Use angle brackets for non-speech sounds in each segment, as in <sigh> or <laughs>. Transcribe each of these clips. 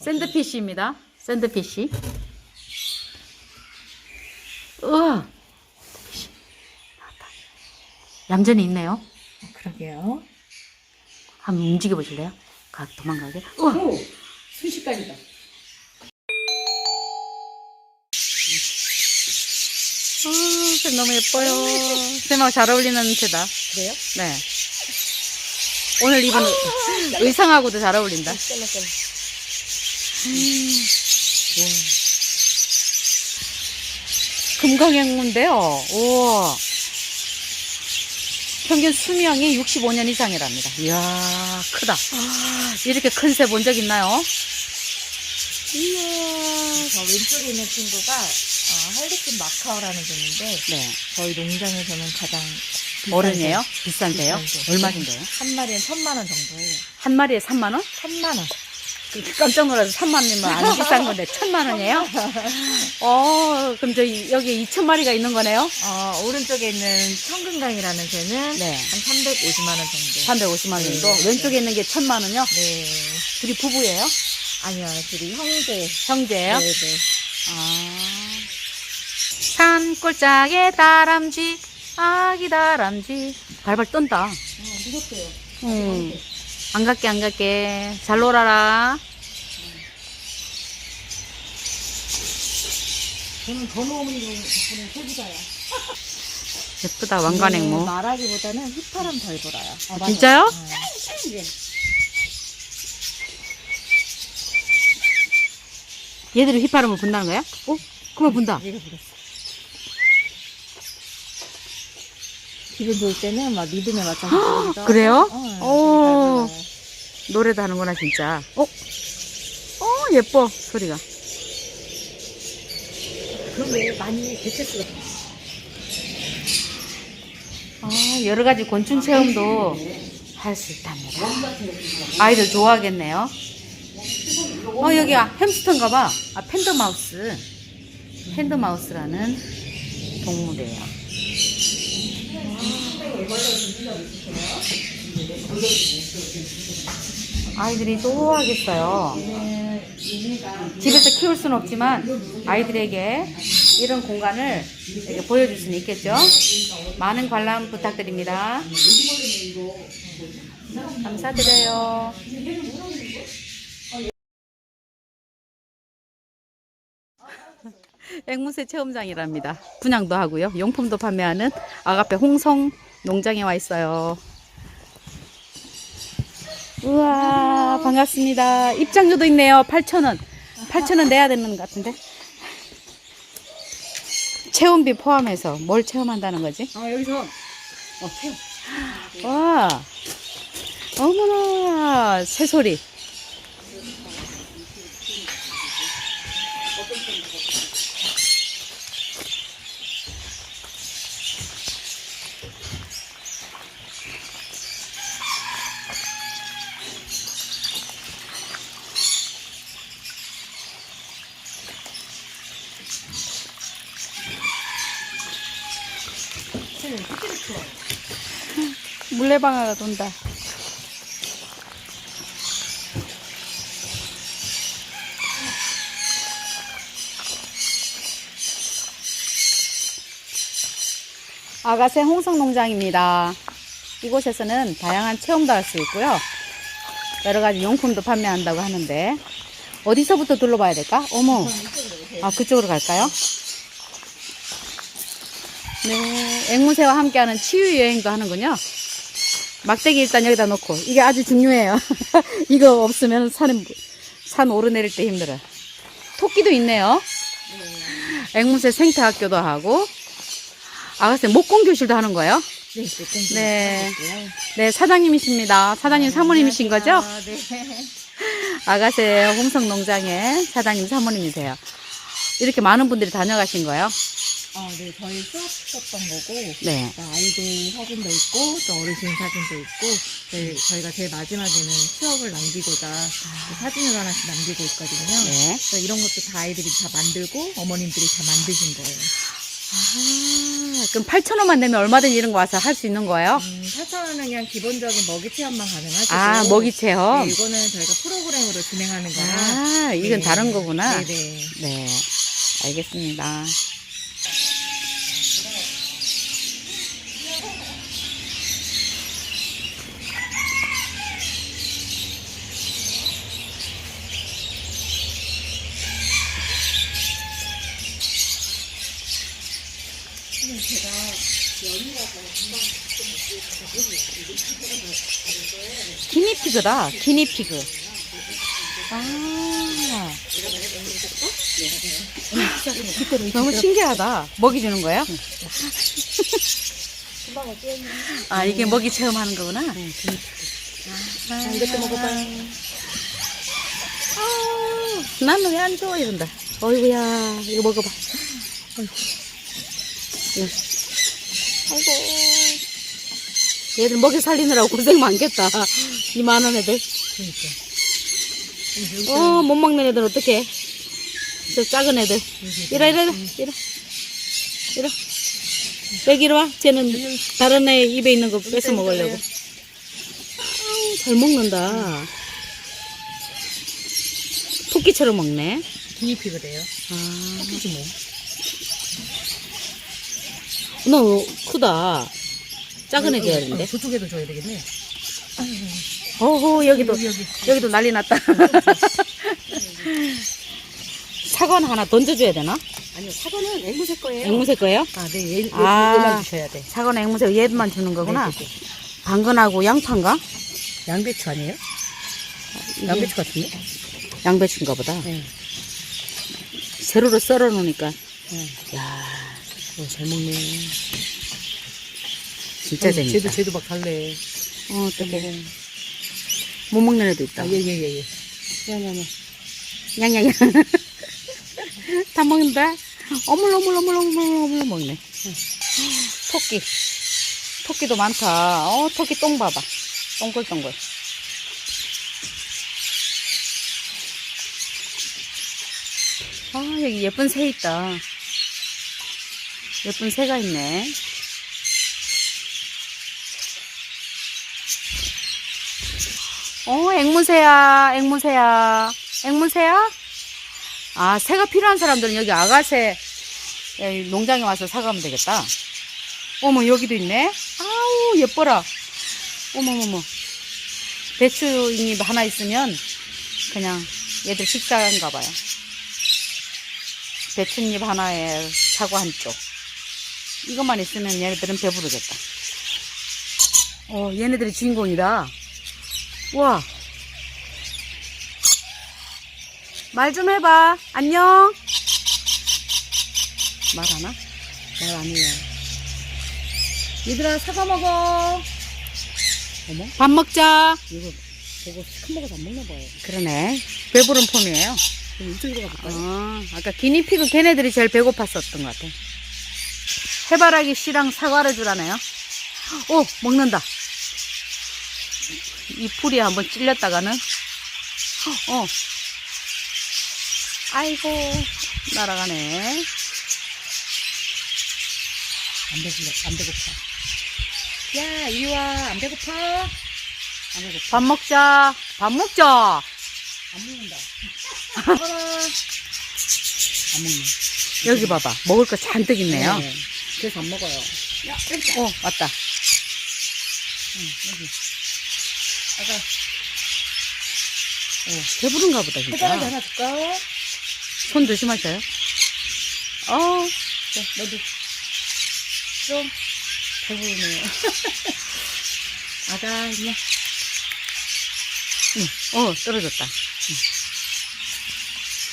샌드피쉬입니다. 샌드피쉬. 우와. 샌드피쉬. 나왔다. 얌전히 있네요. 그러게요. 한번 움직여 보실래요? 가 도망가게. 우와. 오, 순식간이다. 아, 쌤 너무 예뻐요. 쌤하고 잘 어울리는 새다. 그래요? 네. 오늘 입은 의상하고도 잘 어울린다. 잘라 잘라. 금강행문데요. 우와. 평균 수명이 65년 이상이랍니다. 이야, 크다. 이렇게 큰 새 본 적 있나요? 이야. 저 왼쪽에 있는 친구가 어, 할리퀸 마카오라는 종인데 네. 저희 농장에서는 가장 비싼 어른이에요? 새. 비싼 새요? 비싼 새. 얼마인데요? 한 마리에 천만 원 정도예요. 한 마리에 3만원? 천만 원. 깜짝 놀라서 3만 원이면 안 비싼 건데, 1000만원이에요? 어, 그럼 저희 여기 2천 마리가 있는 거네요? 어, 오른쪽에 있는 청금강이라는 새는 네. 한 350만 원 정도. 350만 원 정도. 네. 왼쪽에 있는 게 1000만원이요? 네. 둘이 부부예요? 아니요, 둘이 형제. 형제예요? 네, 네. 아. 산골짜기에 다람쥐, 아기 다람쥐. 발발 떤다. 어, 무섭대요. 응. 안 갈게, 안 갈게. 잘 놀아라. 저는 건호 어머니 덕분에 소지가요. 예쁘다, 왕관앵무. 말하기보다는 휘파람 덜 불어요. 어, 진짜요? 네. 얘들이 휘파람을 분다는 거야? 어? 그만 분다. 얘가 불었어. 기분 좋을 때는 막 리듬에 맞춰서. 그래요? 어, 오. 노래도 하는구나, 진짜. 어? 어, 예뻐, 소리가. 그런 게 많이 개체수가 아, 여러 가지 곤충 체험도 할 수 있답니다. 아이들 좋아하겠네요. 어, 여기 아, 햄스터인가 봐. 아, 팬더마우스. 팬더마우스라는 동물이에요. 아이들이 좋아하겠어요. 집에서 키울 수는 없지만 아이들에게 이런 공간을 보여줄 수는 있겠죠. 많은 관람 부탁드립니다. 감사드려요. <laughs> 앵무새 체험장이랍니다. 분양도 하고요. 용품도 판매하는 아가페 홍성 농장에 와 있어요. 우와, 반갑습니다. 입장료도 있네요. 8,000원. 8,000원 내야 되는 것 같은데. 체험비 포함해서 뭘 체험한다는 거지? 아, 여기서 어, 태워. 와, 어머나, 새소리. 물레방아가 돈다. 아가새 홍성농장입니다. 이곳에서는 다양한 체험도 할 수 있고요. 여러 가지 용품도 판매한다고 하는데 어디서부터 둘러봐야 될까? 어머, 아 그쪽으로 갈까요? 네, 앵무새와 함께하는 치유 여행도 하는군요. 막대기 일단 여기다 놓고 이게 아주 중요해요. <laughs> 이거 없으면 산은 산 오르내릴 때 힘들어. 토끼도 있네요. 앵무새 생태학교도 하고 아가씨 목공 교실도 하는 거예요. 네, 네, 네. 네, 사장님이십니다. 사장님 사모님이신 거죠? 아, 네. <laughs> 아가새 홍성 농장의 사장님 사모님이세요. 이렇게 많은 분들이 다녀가신 거예요? 어, 네, 저희 수업했던 거고, 네. 또 아이들 사진도 있고, 또 어르신 사진도 있고, 저희, 저희가 제일 마지막에는 추억을 남기고자 그 사진을 하나씩 남기고 있거든요. 네. 그래서 이런 것도 다 아이들이 다 만들고, 어머님들이 다 만드신 거예요. 아, 그럼 8,000원만 내면 얼마든지 이런 거 와서 할 수 있는 거예요? 음, 8,000원은 그냥 기본적인 먹이 체험만 가능하시고. 아, 먹이 체험? 네, 이거는 저희가 프로그램으로 진행하는 거라. 아, 이건 네. 다른 거구나. 네네. 네, 알겠습니다. 기니피그다, 기니피그. 아. 너무 신기하다. 먹이 주는 거예요? 아, 이게 먹이 체험하는 거구나? 아, 이것도 먹어봐. 아, 나는 왜 안 좋아? 이런다. 어이구야, 이거 먹어봐. 어이구. 예. 아이고. 얘들 먹이 살리느라고 고생 많겠다. 이만한 애들. 어, 못 먹는 애들 어떡해. 저 작은 애들. 이라, 이라, 이라, 이라. 이라. 여기 이리 와. 쟤는 다른 애 입에 있는 거 뺏어 먹으려고. 아우, 잘 먹는다. 토끼처럼 먹네. 기니피 그래요. 아, 크지 뭐. 너 크다. 작은 애 줘야 되는데. 저쪽에도 줘야 되겠네. 어허, 여기도, 여기, 여기. 여기도 난리 났다. <laughs> 사과 하나 던져줘야 되나? 아니요, 사과는 앵무새 거예요. 앵무새 거예요? 아, 네, 얘, 얘, 아. 얘만 주셔야 돼. 사과는 앵무새 얘만 주는 거구나. 네, 네, 네. 당근하고 양파인가? 양배추 아니에요? 이게 양배추 같은데? 양배추인가 보다. 네. 세로로 썰어 놓으니까. 네. 야 어, 잘 먹네. 진짜 재밌다. 쟤도, 쟤도 막 달래. 어, 어떡해. 못 먹는 애도 있다. 아, 예, 예, 예, 예. 야야야. 양양양. <laughs> 다 먹는다. 어물 어물 어물 어물 어물 먹네. 토끼. 토끼도 많다. 어, 토끼 똥 봐봐. 동글동글. 아, 여기 예쁜 새 있다. 예쁜 새가 있네. 어, 앵무새야, 앵무새야, 앵무새야? 아, 새가 필요한 사람들은 여기 아가새 에, 농장에 와서 사가면 되겠다. 어머, 여기도 있네? 아우, 예뻐라. 어머머머. 배추잎 하나 있으면 그냥 얘들 식사인가 봐요. 배추잎 하나에 사과 한 쪽. 이것만 있으면 얘네들은 배부르겠다. 어, 얘네들이 주인공이다. 우와. 말 좀 해봐. 안녕. 말 하나? 말안 해요. 얘들아, 사과 먹어. 어머? 밥 먹자. 이거, 저거 큰 먹어서 안 먹나 봐요. 그러네. 배부른 폼이에요. 이쪽으로 가볼까요? 아, 아까 기니피그 걔네들이 제일 배고팠었던 것 같아. 해바라기 씨랑 사과를 주라네요. 오, 먹는다. 이 풀이 한번 찔렸다가는, 어. 아이고, 날아가네. 안 배불러, 안 배고파. 야, 이리 와. 안 배고파? 안 배고파. 밥 먹자. 밥 먹자. 안 먹는다. <laughs> 안 먹네. 여기 봐봐. 먹을 거 잔뜩 있네요. 네. 그래서 안 먹어요. 야, 여기. 어, 왔다. 응, 여기. 아가, 어, 배부른가 보다, 진짜. 하나 줄까? 손 조심하셔요. 어, 자, 너도. 좀. 배부르네요. <laughs> 아가, 그냥. 응. 어, 떨어졌다.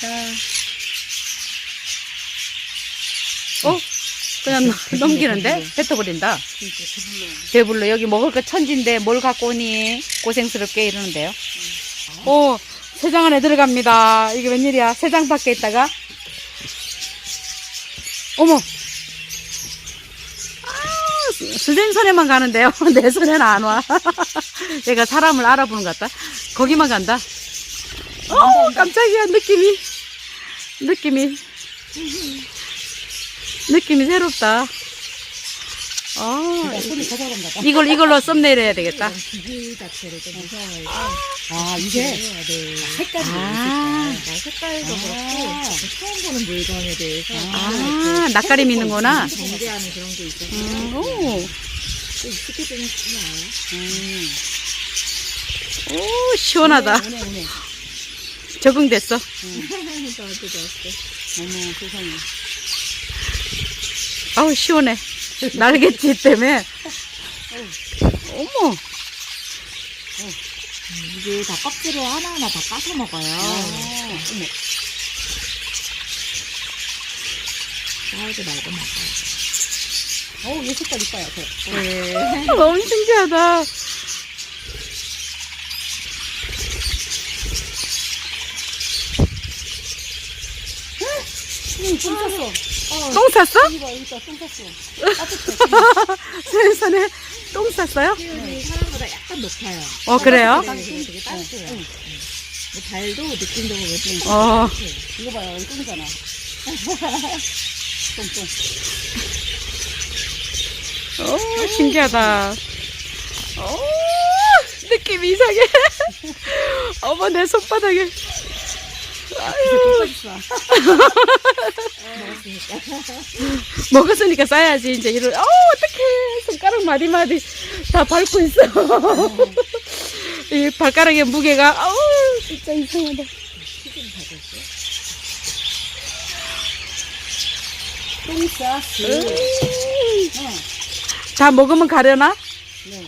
자, 어? 그냥 넘기는데? 뱉어버린다. 배불러. 여기 먹을 거 천진데 뭘 갖고 오니? 고생스럽게 이러는데요. 어, 세장 안에 들어갑니다. 이게 웬일이야? 세장 밖에 있다가? 어머! 아, 선생님 손에만 가는데요. <laughs> 내 손에는 안 와. <laughs> 얘가 사람을 알아보는 것 같다. 거기만 간다. 어, 깜짝이야, 느낌이. 느낌이. 느낌이 새롭다. 아. 이걸, 이걸로 썸네일 해야 되겠다. 아, 이게 네. 색깔이 아, 나 색깔도 아. 그렇고 처음 보는 물건에 대해서 아, 낯가림 있는구나. 경계하는 그런 게 있어서 음, 오, 또 익숙해지는 거야. 음. 오, 시원하다. 오네, 오네. 적응됐어. <laughs> 좋았어. 어머, 세상에. 아우, 시원해. 날개짓 때문에. 어머, 음, 이게 다 껍질을 하나하나 다 까서 먹어요. 아, 어머. 까지 말고 먹어요. 어우, 얘 색깔 이뻐요, 저. 네. 너무 신기하다. 응, 좀 쌌어. 똥 쌌어? 이거, 여기다 똥 쌌어. 따뜻해. <laughs> 세상에 똥 쌌어요? 사람보다 약간 높아요. 어, 그래요? 네, 그래서 되게 따뜻해요. 응. 뭐 발도 느낌적으로 좀 어, 이거 봐요, 여기 똥이잖아. <laughs> 똥, 똥. 오, 신기하다. 오, 느낌이 이상해. <laughs> 어머, 내 손바닥에. 아유, 먹었으니까 싸야지, 이제 이럴, 어, 어떡해. 손가락 마디마디 다 밟고 있어. <laughs> 이 발가락의 무게가, 아우, 진짜 이상하다. 똥 쌌어. 다 먹으면 가려나? 네.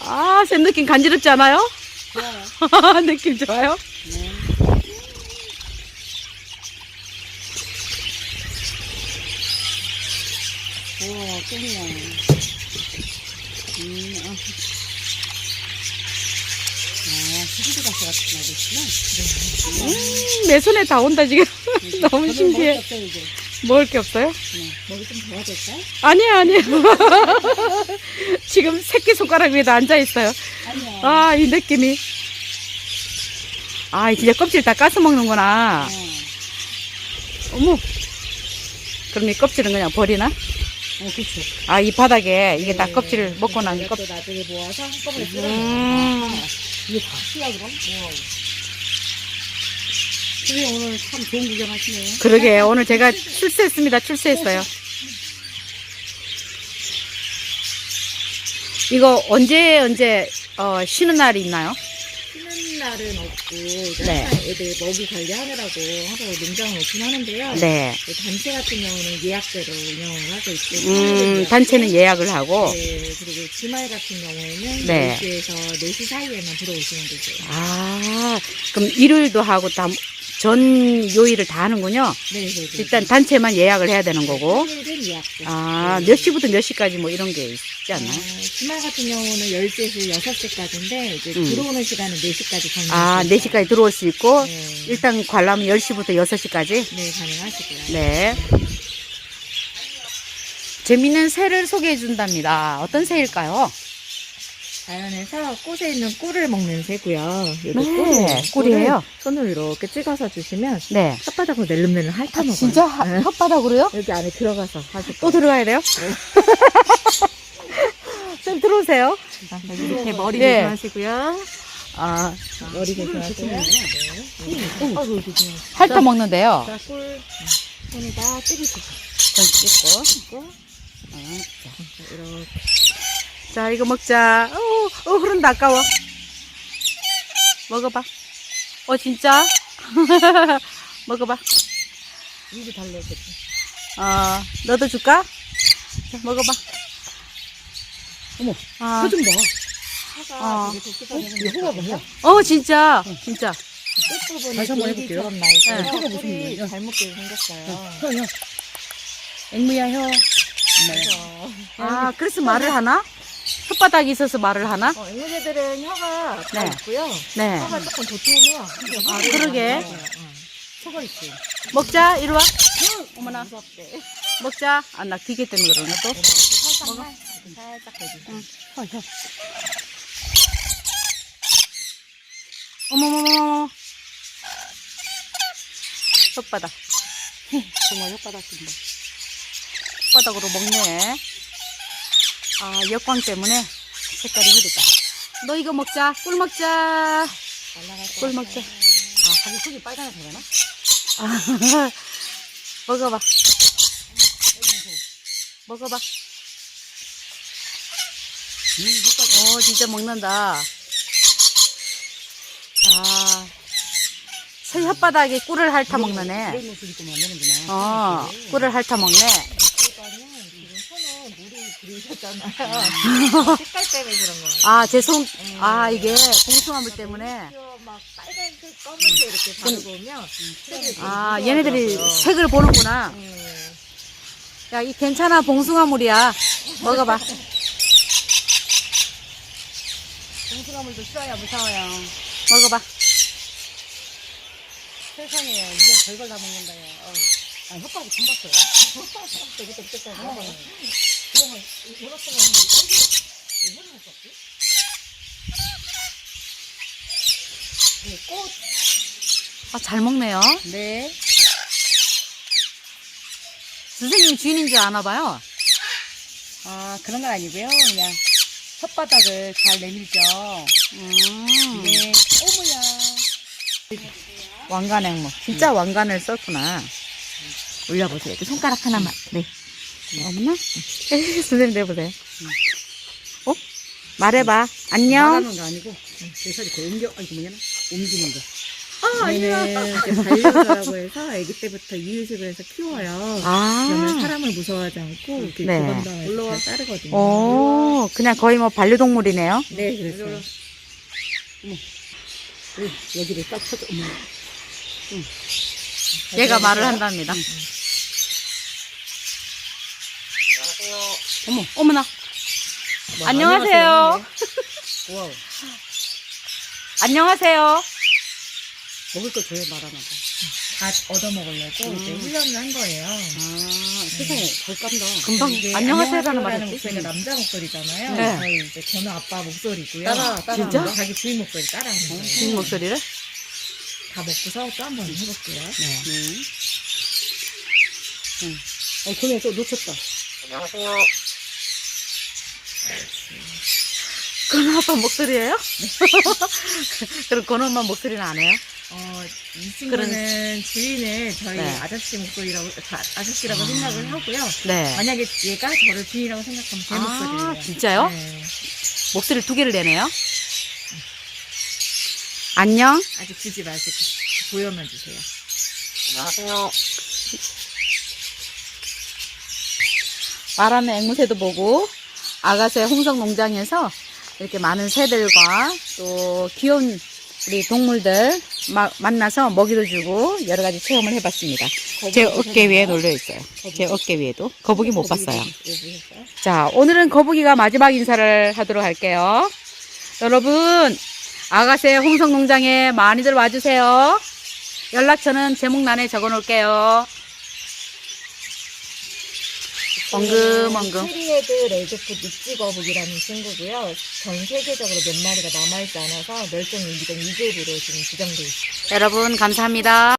아, 쌤 느낌 간지럽지 않아요? 좋아요. <laughs> 느낌 좋아요? 네. 오, 똥이야. 음, 아. 아, 수지도 같은? 음, 내 손에 다 온다, 지금. <laughs> 너무 신기해. 먹을 게 없어요? 먹이 좀 더야 될까요? 아니에요, 아니에요. <laughs> 지금 새끼 손가락 위에도 앉아있어요. 아니야. 아, 이 느낌이. 아, 진짜 껍질 다 까서 먹는구나. 어, 어머. 그럼 이 껍질은 그냥 버리나? 어, 그쵸. 아, 이 바닥에 이게 다 네. 껍질을 먹고 난 이것도 껍질. 나중에 모아서 한꺼번에 쓸어요. 음. 이게 다 쓰야, 그럼? 와. 선생님 오늘 참 좋은 구경 하시네요. 그러게, 오늘 제가 출세했습니다. 출세했어요. 이거 언제, 언제, 어, 쉬는 날이 있나요? 날은 없고 이제 네. 항상 애들 먹이 관리하느라고 항상 농장을 오픈하는데요. 네. 그 단체 같은 경우는 예약제로 운영을 하고 있고 음, 단체는 예약을 하고. 네, 그리고 주말 같은 경우에는 네. 10시에서 4시 사이에만 들어오시면 되세요. 아, 그럼 일요일도 하고 다, 전 요일을 다 하는군요. 네, 네, 네. 일단 단체만 예약을 해야 되는 거고. 예약제. 아, 몇 시부터 몇 시까지 뭐 이런 게 있지 않나요? 어, 주말 같은 경우는 10시에서 6시까지인데 이제 음. 들어오는 시간은 4시까지 가능하시고 아, 4시까지 들어올 수 있고, 네. 일단 관람은 10시부터 6시까지. 네, 가능하시고요. 네. 재밌는 새를 소개해 준답니다. 어떤 새일까요? 자연에서 꽃에 있는 꿀을 먹는 새고요. 네, 이거 꿀이에요. 꿀이에요? 꿀을 손으로 이렇게 찍어서 주시면 네. 혓바닥으로 낼름낼름 핥아 먹어요. 아, 진짜 하- 네. 혓바닥으로요? 여기 안에 들어가서 하실 또 거예요. 들어가야 돼요? 쌤 들어오세요. 자, 여기 밑에 머리 네. 조심하시고요. 아, 머리. 네. 조심해. 핥아 먹는데요. 자, 꿀 손에다 찍으시고 좀 찍고. 어, 이렇게 자, 이거 먹자. 어, 어, 그런데 아까워. 먹어봐. 어, 진짜? <laughs> 먹어봐. 입이 달라졌지. 어, 너도 줄까? 자, 먹어봐. 어머, 아, 표좀 봐. 어. 독특하게 이거. 어, 진짜. 진짜. 끝부분에 다시 한번 해볼게요. 네. 혀가 무슨 일이야? 잘 먹게 생겼어요. 혀, 혀. 앵무야, 혀. 엄마야. 그래서 아, 그래서 말을 하나? 혓바닥이 있어서 말을 하나? 어, 앵무새들은 혀가 다 네. 있고요. 네. 혀가 조금 도톰해요. 아, 그러게. 혀가 있어. 먹자, 이리 와. 어머나. 무섭대. 먹자. 아, 나 기계 때문에 그러나 또? 이렇게 살짝만 살짝 해주세요. 혀, 혀. 어머머머. 혓바닥. 정말 혓바닥 쓴다. 혓바닥으로 먹네. 아, 역광 때문에 색깔이 흐르다. 너 이거 먹자. 꿀 먹자. 꿀 먹자. 아, 자기 속이 빨간색 되나? 아, <laughs> 먹어봐. 먹어봐. 어, 진짜 먹는다. 아, 새 혓바닥에 꿀을 핥아 먹는 애. 입고 만드는구나. 어, 꿀을 핥아 먹네. 그러니까는 지금 손에 들으셨잖아요. <laughs> 색깔 때문에 그런 거예요. 아, 제 손, 아, 이게 봉숭아물 때문에. 막 빨간색, 검은색 이렇게 바르면 색이 아, 얘네들이. 색을 보는구나. 음. 야, 이 괜찮아. 봉숭아물이야. 먹어봐. 봉숭아물도 싫어요, 무서워요. 먹어봐. 세상에, 이거 별걸 다 먹는다요. 어. 아, 혓바닥 좀 봤어요. <laughs> 되게 똑똑하고. 이거 꽃 아, 잘 먹네요. 네. 선생님 주인인 줄 아나 봐요. 아, 그런 건 아니고요. 그냥 혓바닥을 잘 내밀죠. 음, 네. 어머야. 왕관행모. 진짜 왕관을 썼구나. 올려보세요. 이렇게 손가락 하나만. 네. 없나? <laughs> 선생님 내보세요. 어? 말해봐. 안녕. 말하는 거 아니고, 대사리 그 옮겨, 아니, 뭐냐, 옮기는 거. 아, 이제 반려자라고 해서 아기 때부터 이유식을 해서 키워요. 그러면 아. 사람을 무서워하지 않고 이렇게 네. 기본당을 잘 따르거든요. 오, 그냥 거의 뭐 반려동물이네요. 네, 그랬어요. 네, 여기를 딱 쳐줘. 어머. 얘가 말을 한답니다. 어머, 어머나. 뭐, 안녕하세요. 와우. <laughs> 안녕하세요. 먹을 거 줘야 말하나 봐. 다 얻어 먹으려고 이제 음. 훈련을 한 거예요. 아, 세상에, 잘 깐다. 금방 이게 안녕하세요라는 말 안녕하세요라는 했지. 목소리가 남자 목소리잖아요. 네. 저희 이제 저는 아빠 목소리고요. 따라, 따라. 진짜? 자기 주인 목소리 따라하는 거예요. 주인 목소리를? 다 먹고서 또 한 번 해볼게요. 네. 네. 응. 어, 그네 또 놓쳤다. 건우 아빠 목소리예요? <laughs> 그럼 건우 엄마 목소리는 안 해요? 어, 이 친구는 주인을 저희 네. 아저씨 목소리라고, 자- 아저씨라고 생각을 하고요. 네. 만약에 얘가 저를 주인이라고 생각하면 제 아, 목소리예요. 진짜요? 네. 목소리 두 개를 내네요. 안녕. 아직 주지 마시고 보여만 주세요. 말하는 앵무새도 보고 아가새 홍성 농장에서 이렇게 많은 새들과 또 귀여운 우리 동물들 마- 만나서 먹이도 주고 여러 가지 체험을 해봤습니다. 제 어깨 위에 놀려 있어요. 제 어깨 위에도 거북이 못 봤어요. 자, 오늘은 거북이가 마지막 인사를 하도록 할게요. 여러분, 아가새 홍성 농장에 많이들 와주세요. 연락처는 제목란에 적어 놓을게요. 엉금엉금. 트리헤드 레드풋 육지거북이라는 친구고요. 전 세계적으로 몇 마리가 남아있지 않아서 멸종 위기종 2급으로 지금 지정돼 있어요. 여러분, 감사합니다.